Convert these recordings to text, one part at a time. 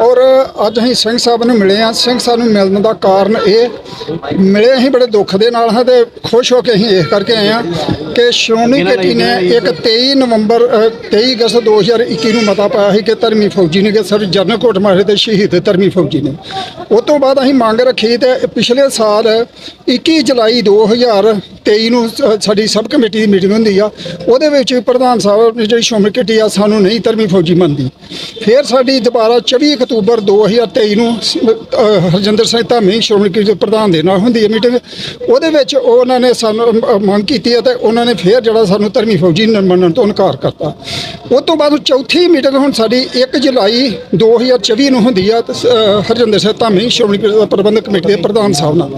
ਔਰ ਅੱਜ ਅਸੀਂ ਸਿੰਘ ਸਾਹਿਬ ਨੂੰ ਮਿਲੇ ਆ ਸਿੰਘ ਸਾਹਿਬ ਨੂੰ ਮਿਲਣ ਦਾ ਕਾਰਨ ਇਹ ਮਿਲੇ ਅਸੀਂ ਬੜੇ ਦੁੱਖ ਦੇ ਨਾਲ ਹਾਂ ਤੇ ਖੁਸ਼ ਹੋ ਕੇ ਅਸੀਂ ਇਹ ਕਰਕੇ ਆਏ ਆ ਕਿ ਸ਼੍ਰੋਮਣੀ ਕਮੇਟੀ ਨੇ ਇੱਕ 23 ਨਵੰਬਰ ਅ, 23 ਅਗਸਤ 2021 ਨੂੰ ਮਤਾ ਪਾਇਆ ਸੀ ਕਿ ਧਰਮੀ ਫੌਜੀ ਨੇ ਕਿ ਸਰ ਜਨਰਲ ਕੋਟ ਮਾਰੇ ਤੇ ਸ਼ਹੀਦ ਧਰਮੀ ਫੌਜੀ ਨੇ। ਉਸ ਤੋਂ ਬਾਅਦ ਅਸੀਂ ਮੰਗ ਰੱਖੀ ਤੇ ਪਿਛਲੇ ਸਾਲ 21 ਜੁਲਾਈ 2023 ਨੂੰ ਸਾਡੀ ਸਬ ਕਮੇਟੀ ਦੀ ਮੀਟਿੰਗ ਹੁੰਦੀ ਆ ਉਹਦੇ ਵਿੱਚ ਪ੍ਰਧਾਨ ਸਾਹਿਬ ਨੇ ਜਿਹੜੀ ਸ਼੍ਰੋਮਣੀ ਕਮੇਟੀ ਆ ਸਾਨੂੰ ਨਹੀਂ ਧਰਮੀ ਫੌਜੀ ਮੰਨਦੀ। ਫਿਰ ਸਾਡੀ ਦੁਬਾਰਾ 24 ਅਕਤੂਬਰ 2023 ਨੂੰ ਸ- ਅ, ਹਰਜਿੰਦਰ ਸਿੰਘ ਧਾਮੀ ਸ਼੍ਰੋਮਣੀ ਕਮੇਟੀ ਦੇ ਪ੍ਰਧਾਨ ਦੇ ਨਾਲ ਹੁੰਦੀ ਹੈ ਮੀਟਿੰਗ ਉਹਦੇ ਵਿੱਚ ਉਹਨਾਂ ਨੇ ਸਾਨੂੰ ਮੰਗ ਕੀਤੀ ਹੈ ਤੇ ਉਹਨਾਂ ਨੇ ਫਿਰ ਜਿਹੜਾ ਸਾਨੂੰ ਧਰਮੀ ਫੌਜੀ ਮੰਨਣ ਤੋਂ ਇਨਕਾਰ ਕਰਤਾ। ਉਸ ਤੋਂ ਬਾਅਦ ਚੌਥੀ ਮੀਟਿੰਗ ਹੁਣ ਸਾਡੀ 1 ਜੁਲਾਈ 2024 ਨੂੰ ਹੁੰਦੀ ਆ ਹਰਜਿੰਦਰ ਸਿੰਘ ਧਾਮੀ ਸ਼੍ਰੋਮਣੀ ਪ੍ਰਬੰਧਕ ਕਮੇਟੀ ਦੇ ਪ੍ਰਧਾਨ ਸਾਹਿਬ ਨਾਲ।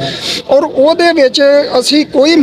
ਔਰ ਉਹਦੇ ਵਿੱਚ ਅਸੀਂ ਕੋਈ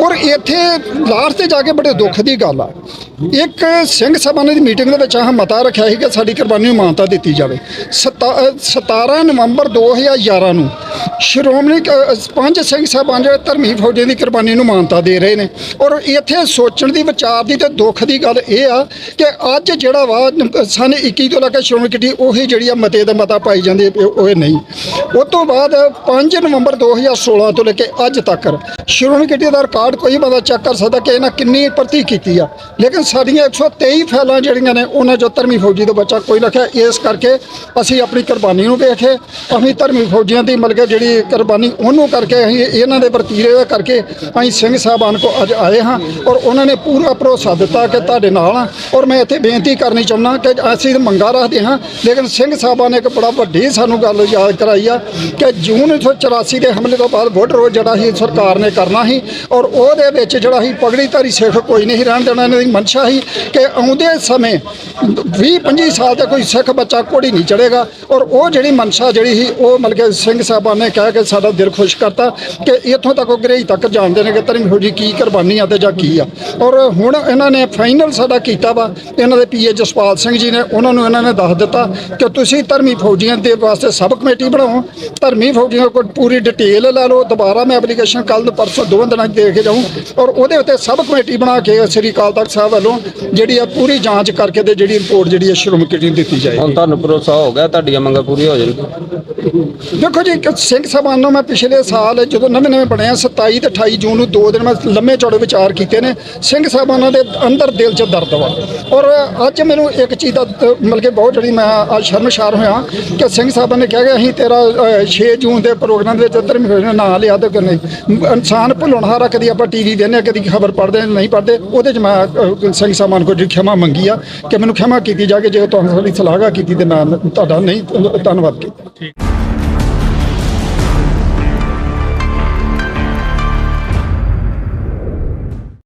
ਔਰ ਇੱਥੇ ਲਾਸਟ ਤੇ ਜਾ ਕੇ ਬੜੇ ਦੁੱਖ ਦੀ ਗੱਲ ਆ। ਇੱਕ ਸਿੰਘ ਸਭਾ ਦੀ ਮੀਟਿੰਗ ਦੇ ਵਿੱਚ ਆਹ ਮਤਾ ਰੱਖਿਆ ਸੀ ਕਿ ਸਾਡੀ ਕੁਰਬਾਨੀ ਨੂੰ ਮਾਨਤਾ ਦਿੱਤੀ ਜਾਵੇ। ਸਤਾ- ਅ, 17 ਨਵੰਬਰ 2011 ਨੂੰ ਸ਼੍ਰੋਮਣੀ ਕ- ਪੰਜ ਸਿੰਘ ਸਾਹਿਬਾਨ ਜਿਹੜੇ ਧਰਮੀ ਫੌਜਾਂ ਦੀ ਕੁਰਬਾਨੀ ਨੂੰ ਮਾਨਤਾ ਦੇ ਰਹੇ ਨੇ। ਔਰ ਇੱਥੇ ਸੋਚਣ ਦੀ ਵਿਚਾਰ ਦੀ ਤੇ ਦੁੱਖ ਦੀ ਗੱਲ ਇਹ ਆ ਕਿ ਅੱਜ ਜਿਹੜਾ ਵਾ ਨ- ਸਨ 21 ਤੋਂ ਲੈ ਕੇ ਸ਼੍ਰੋਮਣੀ ਕਮੇਟੀ ਉਹੀ ਜਿਹੜੀ ਆ ਮਤੇ ਦਾ ਮਤਾ ਪਾਈ ਜਾਂਦੀ ਉਹ ਉਹ ਇਹ ਨਹੀਂ। ਉਸ ਤੋਂ ਬਾਅਦ 5 ਨਵੰਬਰ 2016 ਤੋਂ ਲੈ ਕੇ ਅੱਜ ਤੱਕ ਸ਼੍ਰੋਮਣੀ ਕਮੇਟੀ ਦਾ ਰਿਕਾਰਡ ਕੋਈ ਬੰਦਾ ਚੈੱਕ ਕਰ ਸਕਦਾ ਕਿ ਇਹਨਾਂ ਕਿੰਨੀ ਭਰਤੀ ਕੀਤੀ ਆ। ਲੇਕਿਨ ਸਾਡੀਆਂ 123 ਫੈਲਾਂ ਜਿਹੜੀਆਂ ਨੇ, ਉਹਨਾਂ ਚੋਂ ਧਰਮੀ ਫੌਜੀ ਦਾ ਬੱਚਾ ਕੋਈ ਲਿਖਿਆ ਇਸ ਕਰਕੇ ਅਸੀਂ ਆਪਣੀ ਕੁਰਬਾਨੀ ਨੂੰ ਵੇਖੇ ਅਸੀਂ ਧਰਮੀ ਫੌਜੀਆਂ ਦੀ ਮਤਲਬ ਜਿਹੜੀ ਕੁਰਬਾਨੀ ਉਹਨੂੰ ਕਰਕੇ ਅਸੀਂ ਇਹਨਾਂ ਦੇ ਵਰਤੀਰੇ ਕਰਕੇ ਅਸੀਂ ਸਿੰਘ ਸਾਹਿਬਾਨ ਕੋ ਅੱਜ ਆਏ ਹਾਂ ਔਰ ਉਹਨਾਂ ਨੇ ਪੂਰਾ ਭਰੋਸਾ ਦਿੱਤਾ ਕਿ ਤੁਹਾਡੇ ਨਾਲ ਆ। ਔਰ ਮੈਂ ਇੱਥੇ ਬੇਨਤੀ ਕਰਨੀ ਚਾਹੁੰਦਾ ਕਿ ਅਸੀਂ ਤਾਂ ਮੰਗਾ ਰੱਖਦੇ ਹਾਂ, ਲੇਕਿਨ ਸਿੰਘ ਸਾਹਿਬਾਨ ਨੇ ਇੱਕ ਬੜਾ ਵੱਡੀ ਸਾਨੂੰ ਗੱਲ ਯਾਦ ਕਰਾਈ ਆ ਕਿ ਜੂਨ 1984 ਦੇ ਹਮਲੇ ਤੋਂ ਬਾਅਦ ਵੋਟ ਰੋਜ਼ ਜਿਹੜਾ ਸੀ ਸਰਕਾਰ ਨੇ ਕਰਨਾ ਸੀ ਔਰ ਉਹਦੇ ਵਿੱਚ ਜਿਹੜਾ ਸੀ ਪਗੜੀਧਾਰੀ ਸਿੱਖ ਕੋਈ ਨਹੀਂ ਰਹਿਣ ਦੇਣਾ ਇਹਨਾਂ ਦੀ ਮਨਸ਼ਾ ਸੀ ਕਿ ਆਉਂਦੇ ਸਮੇਂ 20 25 ਸਾਲ ਦਾ ਕੋਈ ਸਿੱਖ ਬੱਚਾ ਕੋੜੀ ਨਹੀਂ ਚੜੇਗਾ ਔਰ ਉਹ ਜਿਹੜੀ ਮਨਸ਼ਾ ਜਿਹੜੀ ਸੀ, ਉਹ ਮਤਲਬ ਕਿ ਸਿੰਘ ਸਾਹਿਬਾਨ ਨੇ ਕਹਿ ਕੇ ਸਾਡਾ ਦਿਲ ਖੁਸ਼ ਕਰਤਾ ਕਿ ਇੱਥੋਂ ਤੱਕ ਉਹ ਗਰੇਜ ਤੱਕ ਜਾਣਦੇ ਨੇ ਕਿ ਧਰਮੀ ਫੌਜੀ ਕੀ ਕੁਰਬਾਨੀ ਆ ਤੇ ਜਾਂ ਕੀ ਆ। ਔਰ ਹੁਣ ਇਹਨਾਂ ਨੇ ਫਾਈਨਲ ਸਾਡਾ ਕੀਤਾ ਵਾ, ਇਹਨਾਂ ਦੇ ਪੀਏ ਜਸਪਾਲ ਸਿੰਘ ਜੀ ਨੇ, ਉਹਨਾਂ ਨੂੰ ਇਹਨਾਂ ਨੇ ਦੱਸ ਦਿੱਤਾ ਕਿ ਤੁਸੀਂ ਧਰਮੀ ਫੌਜੀਆਂ ਦੇ ਵਾਸਤੇ ਸਬ ਕਮੇਟੀ ਬਣਾਓ ਧਰਮੀ ਫੌਜੀਆਂ ਕੋਲ ਪੂਰੀ ਡਿਟੇਲ ਲੈ ਲਓ ਦੁਬਾਰਾ ਮੈਂ ਐਪਲੀਕੇਸ਼ਨ ਕੱਲ ਨੂੰ ਪਰਸੋਂ ਦੋ ਦਿਨਾਂ 'ਚ ਦੇ ਕੇ ਜਾਊਂ। ਔਰ ਉਹਦੇ ਉੱਤੇ ਸਬ ਕਮੇਟੀ ਬਣਾ ਕੇ ਸ੍ਰੀ ਅਕਾਲ ਤਖਤ ਸਾਹਿਬ ਵੱਲੋਂ ਜਿਹੜੀ ਆ ਪੂਰੀ ਜਾਂਚ ਕਰਕੇ ਤੇ ਜਿਹੜੀ ਰਿਪੋਰਟ ਜਿਹੜੀ ਹੈ ਸ਼੍ਰੋਮਣੀ ਨੂੰ ਦਿੱਤੀ ਜਾਏਗੀ। ਹੁਣ ਤੁਹਾਨੂੰ ਭਰੋਸਾ ਹੋ ਗਿਆ ਤੁਹਾਡੀਆਂ ਮੰਗਾਂ ਪੂਰੀਆਂ ਹੋ ਜਾਣਗੀਆਂ? ਦੇਖੋ ਜੀ ਇੱਕ ਸਿੰਘ ਸਾਹਿਬਾਨ ਨੂੰ ਮੈਂ ਪਿਛਲੇ ਸਾਲ ਜਦੋਂ ਨਵੇਂ ਨਵੇਂ ਬਣਿਆ 27 ਤੇ 28 ਜੂਨ ਨੂੰ ਦੋ ਦਿਨ ਮੈਂ ਲੰਮੇ ਚੌੜੇ ਵਿਚਾਰ ਕੀਤੇ ਨੇ ਸਿੰਘ ਸਾਹਿਬਾਨਾਂ ਦੇ ਅੰਦਰ ਦਿਲ 'ਚ ਦਰਦ ਵਾ। ਔਰ ਅੱਜ ਮੈਨੂੰ ਇੱਕ ਚੀਜ਼ ਦਾ ਤ- ਮਤਲਬ ਕਿ ਬਹੁਤ ਜਿਹੜੀ ਮੈਂ ਅੱਜ ਸ਼ਰਮਸ਼ਾਰ ਹੋਇਆ ਕਿ ਸਿੰਘ ਸਾਹਿਬਾਨ ਨੇ ਕਿਹਾ ਕਿ ਅਸੀਂ ਤੇਰਾ 6 ਜੂਨ ਦੇ ਪ੍ਰੋਗਰਾਮ ਦੇ ਵਿੱਚ ਧਰਮ ਹੋਏ ਨਾਂ ਲਿਆ ਤੇ ਕਰਨੇ ਇਨਸਾਨ ਭੁੱਲਣਹਾਰਾ ਕਦੀ ਆਪਾਂ ਟੀਵੀ ਵੇਖਦੇ ਕਦੀ ਖਬਰ ਪੜ੍ਹਦੇ ਨਹੀਂ ਪੜ੍ਹਦੇ ਉਹਦੇ 'ਚ ਮੈਂ ਅ, ਸਿੰਘ ਸਾਹਿਬਾਨ ਕੋਲ ਜਿਹੜੀ ਖਿਮਾ ਮੰਗੀ ਆ ਕਿ ਮੈਨੂੰ ਖਿਮਾ ਕੀਤੀ ਜਾ ਕੇ ਜੇ ਤੁਹਾਨੂੰ ਸਾਡੀ ਸਲਾਹਗਾ ਕੀਤੀ ਤੇ ਮੈਂ ਤੁਹਾਡਾ ਨਹੀਂ ਧੰਨਵਾਦ ਕੀਤਾ।